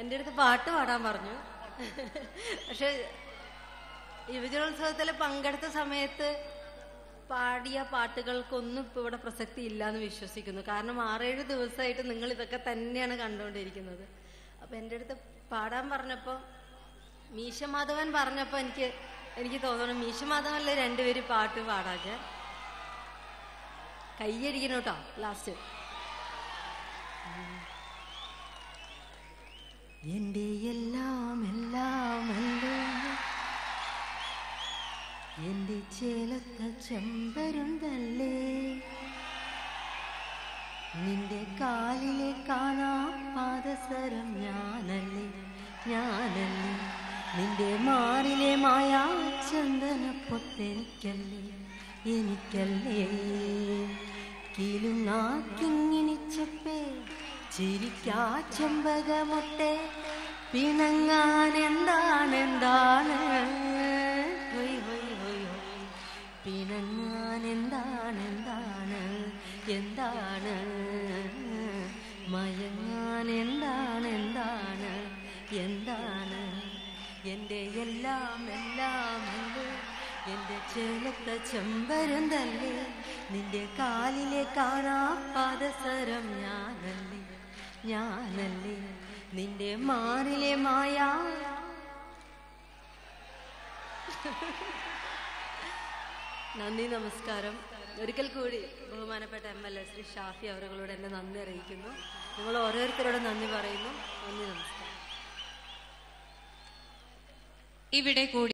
എന്റെ അടുത്ത് പാട്ട് പാടാൻ പറഞ്ഞു. പക്ഷെ യുവജനോത്സവത്തിൽ പങ്കെടുത്ത സമയത്ത് പാടിയ പാട്ടുകൾക്കൊന്നും ഇപ്പോൾ ഇവിടെ പ്രസക്തി ഇല്ല എന്ന് വിശ്വസിക്കുന്നു. കാരണം ആറേഴ് ദിവസമായിട്ട് നിങ്ങൾ ഇതൊക്കെ തന്നെയാണ് കണ്ടുകൊണ്ടിരിക്കുന്നത് അപ്പൊ എന്റെ അടുത്ത് പാടാൻ പറഞ്ഞപ്പോൾ മീശമാധവൻ പറഞ്ഞപ്പോൾ എനിക്ക് എനിക്ക് തോന്നണം മീശമാധവനിലെ രണ്ടുപേര് പാട്ട് പാടാക്ക കയ്യടിക്കണം കേട്ടോ ലാസ്റ്റ് എന്റെ എല്ലാം എല്ലാം എന്റെ ചേലത്ത ചെമ്പരുന്തല്ലേ നിന്റെ കാലിലെ കാണാ പാദസരം ഞാനല്ലേ? ഞാനല്ലേ? നിന്റെ മാറിലെ മായാ ചന്ദന പൊത്തെനിക്കല്ലേ? എനിക്കല്ലേ? കിലുങ്ങാക്കിങ്ങിണിച്ചപ്പേ ചിരിക്കാ ചെമ്പകമൊട്ടെ പിണങ്ങാൻ എന്താണ് എന്താണ്. പിണങ്ങാൻ എന്താണ് എന്താണ്? എന്താണ് മയങ്ങാൻ എന്താണ് എന്താണ്? എന്താണ് എന്റെ എല്ലാം എല്ലാം അല്ലേ എന്റെ ചേലത്ത ചെമ്പരുന്തല്ലേ? നിന്റെ കാലിലെ കാണാ പാദസരം ഞാനല്ലേ? ഞാനല്ലേ നിന്റെ മാറിലെ മായാ? നന്ദി നമസ്കാരം. ഒരിക്കൽ കൂടി ബഹുമാനപ്പെട്ട M L A Shri Shafi അവരുകളോട് എന്നെ നന്ദി അറിയിക്കുന്നു. നിങ്ങൾ ഓരോരുത്തരോട് നന്ദി പറയുന്നു. നന്ദി നമസ്കാരം. ഇവിടെ കൂടി